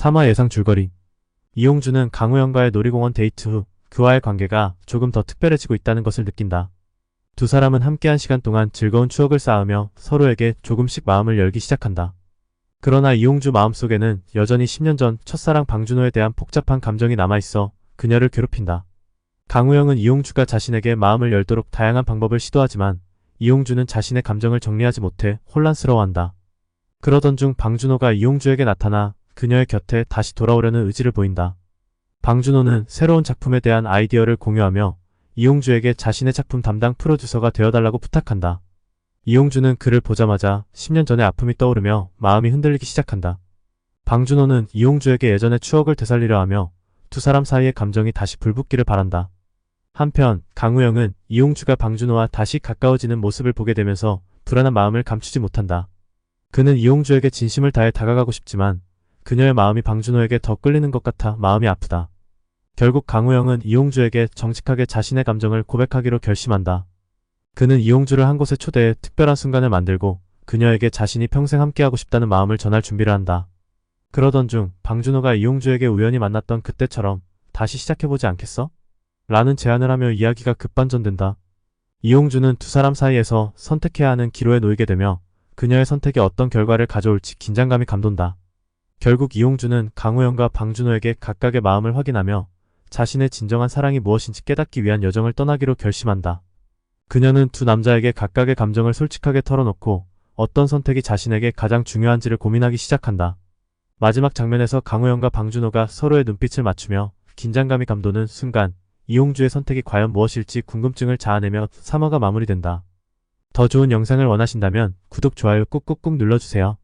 3화 예상 줄거리 이용주는 강우영과의 놀이공원 데이트 후 그와의 관계가 조금 더 특별해지고 있다는 것을 느낀다. 두 사람은 함께한 시간 동안 즐거운 추억을 쌓으며 서로에게 조금씩 마음을 열기 시작한다. 그러나 이용주 마음속에는 여전히 10년 전 첫사랑 방준호에 대한 복잡한 감정이 남아있어 그녀를 괴롭힌다. 강우영은 이용주가 자신에게 마음을 열도록 다양한 방법을 시도하지만 이용주는 자신의 감정을 정리하지 못해 혼란스러워한다. 그러던 중 방준호가 이용주에게 나타나 그녀의 곁에 다시 돌아오려는 의지를 보인다. 방준호는 새로운 작품에 대한 아이디어를 공유하며 이용주에게 자신의 작품 담당 프로듀서가 되어달라고 부탁한다. 이용주는 그를 보자마자 10년 전의 아픔이 떠오르며 마음이 흔들리기 시작한다. 방준호는 이용주에게 예전의 추억을 되살리려 하며 두 사람 사이의 감정이 다시 불붙기를 바란다. 한편 강우영은 이용주가 방준호와 다시 가까워지는 모습을 보게 되면서 불안한 마음을 감추지 못한다. 그는 이용주에게 진심을 다해 다가가고 싶지만 그녀의 마음이 방준호에게 더 끌리는 것 같아 마음이 아프다. 결국 강우영은 이용주에게 정직하게 자신의 감정을 고백하기로 결심한다. 그는 이용주를 한 곳에 초대해 특별한 순간을 만들고 그녀에게 자신이 평생 함께하고 싶다는 마음을 전할 준비를 한다. 그러던 중 방준호가 이용주에게 우연히 만났던 그때처럼 다시 시작해보지 않겠어? 라는 제안을 하며 이야기가 급반전된다. 이용주는 두 사람 사이에서 선택해야 하는 기로에 놓이게 되며 그녀의 선택이 어떤 결과를 가져올지 긴장감이 감돈다. 결국 이용주는 강우영과 방준호에게 각각의 마음을 확인하며 자신의 진정한 사랑이 무엇인지 깨닫기 위한 여정을 떠나기로 결심한다. 그녀는 두 남자에게 각각의 감정을 솔직하게 털어놓고 어떤 선택이 자신에게 가장 중요한지를 고민하기 시작한다. 마지막 장면에서 강우영과 방준호가 서로의 눈빛을 맞추며 긴장감이 감도는 순간 이용주의 선택이 과연 무엇일지 궁금증을 자아내며 3화가 마무리된다. 더 좋은 영상을 원하신다면 구독, 좋아요 꾹꾹꾹 눌러주세요.